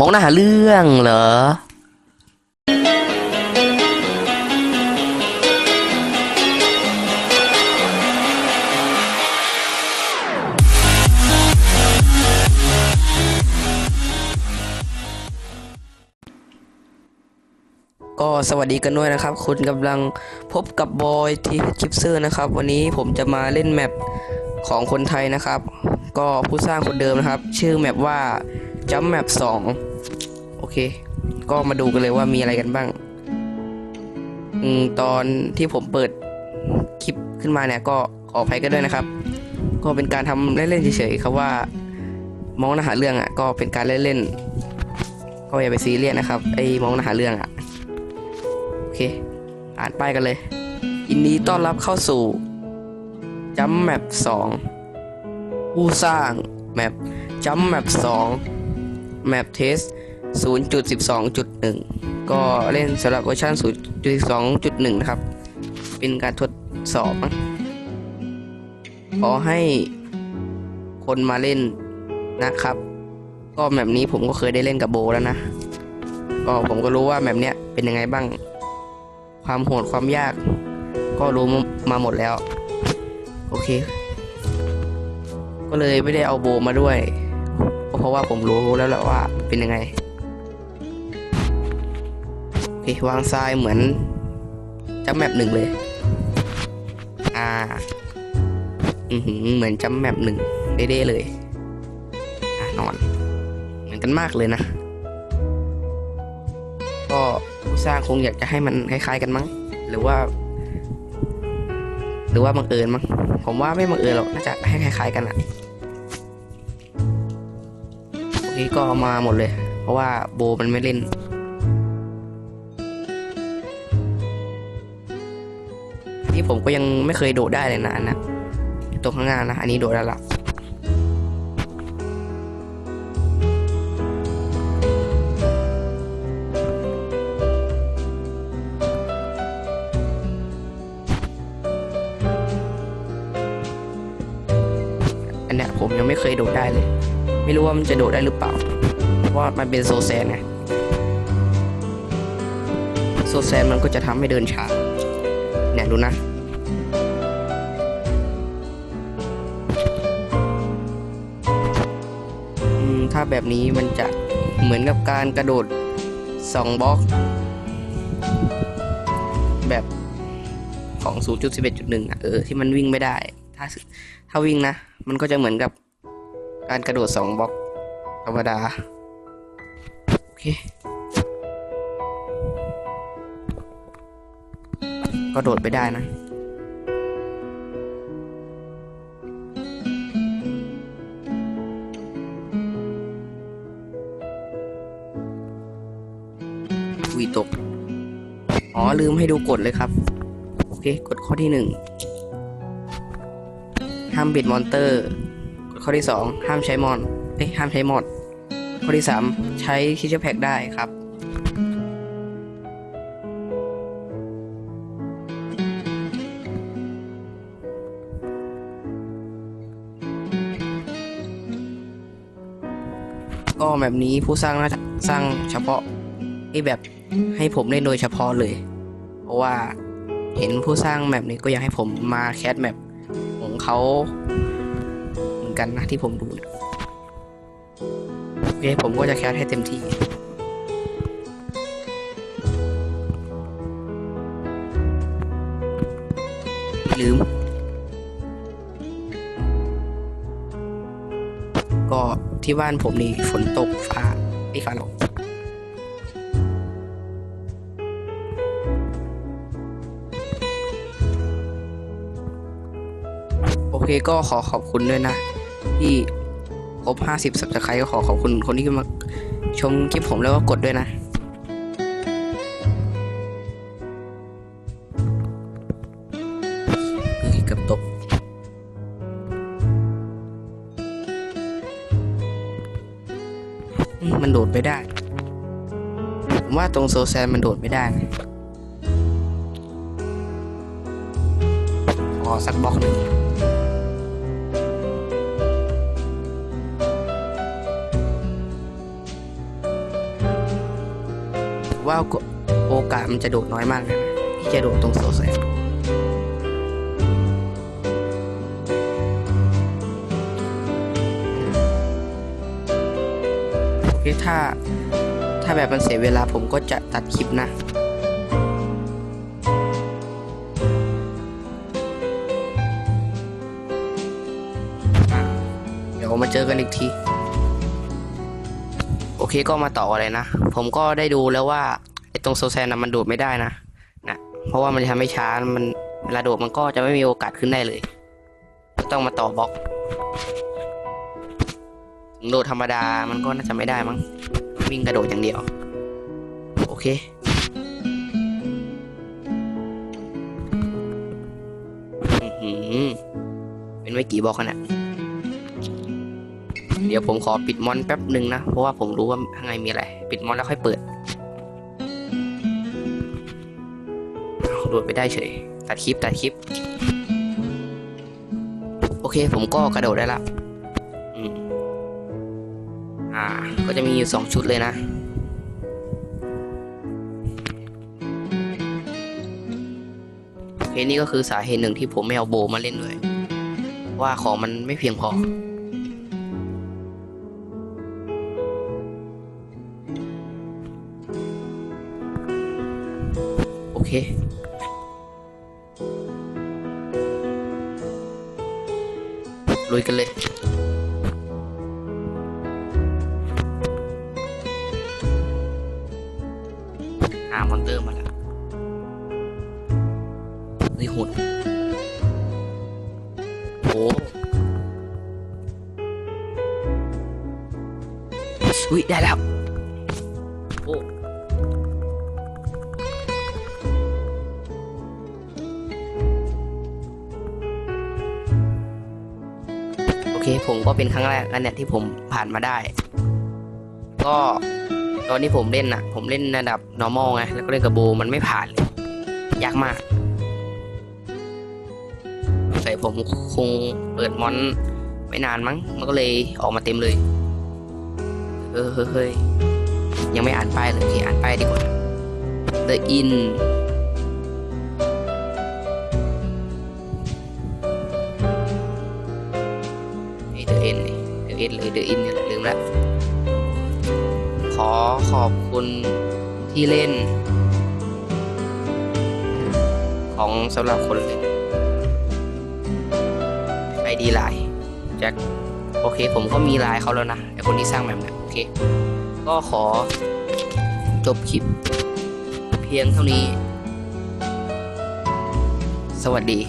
มองหน้าหาเรื่องเหรอก็สวัสดีกันด้วยนะครับ คุณกำลังพบกับบอยทีคลิปเซอร์นะครับ วันนี้ผมจะมาเล่นแมปของคนไทยนะครับ ก็ผู้สร้างคนเดิมนะครับ ชื่อแมปว่า จัมแมป2โอเค ก็มาดูกันเลยว่ามีอะไรกันบ้าง อืม ตอนที่ผมเปิดคลิปขึ้นมาเนี่ยก็ขออภัยกันด้วยนะครับ ก็เป็นการทำเล่นๆเฉยๆครับว่า มองหน้าหาเรื่องอะ ก็เป็นการเล่นๆก็อย่าไปซีเรียสนะครับไอ้มองหน้าหาเรื่องอะโอเค อ่านป้ายกันเลยยินดีต้อนรับเข้าสู่จัมแมป2ผู้สร้างแมปจัมแมป2แม ปเทส0.12.1 ก็เล่นสำหรับเวอร์ชัน0.12.1 นะครับ เป็นการทดสอบ ขอให้คนมาเล่นนะครับ ก็แมปนี้ผมก็เคยได้เล่นกับโบแล้วนะ ก็ผมก็รู้ว่าแมปเนี้ยเป็นยังไงบ้าง ความโหดความยาก ก็รู้มาหมดแล้ว โอเค ก็เลยไม่ได้เอาโบมาด้วย เพราะว่าผมรู้แล้วแหละว่าเป็นยังไงโอเควางทรายเหมือนจัมแมปหนึ่งเลย อ่า อือหือเหมือนจัมแมปหนึ่งเด้ๆเลย อะนอน เหมือนกันมากเลยนะ ก็ผู้สร้างคงอยากจะให้มันคล้ายๆกันมั้ง หรือว่า หรือว่าบังเอิญมั้ง ผมว่าไม่บังเอิญหรอก น่าจะให้คล้ายๆกันอะ โอเคก็เอามาหมดเลย เพราะว่าโบมันไม่เล่นนี่ผมก็ยังไม่เคยโดดได้เลยนะอันนะตรงข้างหน้านะ อันนี้โดดได้ละอันเนี้ยผมยังไม่เคยโดดได้เลย ไม่รู้ว่ามันจะโดดได้หรือเปล่า เพราะว่ามันเป็นโซแซนไง โซแซนมันก็จะทำให้เดินช้า เนี่ยดูนะอืมถ้าแบบนี้มันจะเหมือนกับการกระโดดสองบล็อก แบบของ 0.11.1อะเออที่มันวิ่งไม่ได้ ถ้าถ้าวิ่งนะ มันก็จะเหมือนกับ การกระโดดสองบล็อกธรรมดา โอเค ก็โดดไปได้นะวีตก อ๋อ ลืมให้ดูกฎเลยครับ โอเคกฎข้อที่หนึ่งห้ามบิดมอนเตอร์ ข้อที่สองห้ามใช้มอนเอ้ยห้ามใช้มอด ข้อที่สามใช้คิชแพ็กได้ครับก็แบบนี้ผู้สร้างน่าจะสร้างเฉพาะที่แบบให้ผมเล่นโดยเฉพาะเลย เพราะว่าเห็นผู้สร้างแมปนี้ก็อยากให้ผมมาแคสแมปของเขา กันนะที่ผมดูโอเคผมก็จะแคสให้เต็มที่ลืม ก็ที่บ้านผมนี่ฝนตกฟ้าไม่ฟ้าหรอกโอเคก็ขอขอบคุณด้วยนะ ที่ครบ50สับสไครก็ขอขอบคุณคนที่มาชมคลิปผมแล้วก็กดด้วยนะเฮ้ยกือบตกมมันโดดไม่ได้ ผมว่าตรงโซแซนมันโดดไม่ได้นะขอสักบล็อกหนึ่ง ว่าโอกาสมันจะโดดน้อยมากนะที่จะโดดตรงโซแซนโอเคถ้าถ้าแบบมันเสียเวลาผมก็จะตัดคลิปนะเดี๋ยวมาเจอกันอีกที เคก็มาต่ออะไรนะ ผมก็ได้ดูแล้วว่าไอ้ตรงโซแซนนะมันโดดไม่ได้นะนะ เพราะว่ามันจะทำให้ช้ามันเวลาโดดมันก็จะไม่มีโอกาสขึ้นได้เลยต้องมาต่อบล็อกโดดธรรมดามันก็น่าจะไม่ได้มั้งวิ่งกระโดดอย่างเดียว โอเคอือหือเป็นไม่กี่บล็อกขนาด เดี๋ยวผมขอปิดมอนแป๊บหนึ่งนะ เพราะว่าผมรู้ว่าข้างในมีอะไร ปิดมอนแล้วค่อยเปิดอ้าวโดดไปได้เฉย ตัดคลิป ตัดคลิป โอเค ผมก็กระโดดได้ละอ่า ก็จะมีอยู่สองชุดเลยนะโอเคนี่ก็คือสาเหตุหนึ่งที่ผมไม่เอาโบมาเล่นด้วยว่าของมันไม่เพียงพอ เคลุยกันเลยหามอนเตอร์มาแล้วเฮ้ยหุ่นโอ้อุ้ยได้แล้วโอ้ ผมก็เป็นครั้งแรกแล้วเนี่ยที่ผมผ่านมาได้ ก็ตอนที่ผมเล่นน่ะ ผมเล่นระดับ normal ไง แล้วก็เล่นกับโบมันไม่ผ่านเลยยากมากใส่ผมคงเปิดมอนไม่นานมั้ง มันก็เลยออกมาเต็มเลย เออเฮ้ยยังไม่อ่านป้ายเลยโอเคอ่านป้ายดีกว่า The Inn นี่ The End หรือ The In เนี่ยแหละลืมละขอขอบคุณที่เล่น ของสำหรับคนเล่นไอดีไลน์แจ็คโอเคผมก็มีไลน์เขาแล้วนะไอคนที่สร้างแบบนี้โอเค ก็ขอจบคลิปเพียงเท่านี้ สวัสดี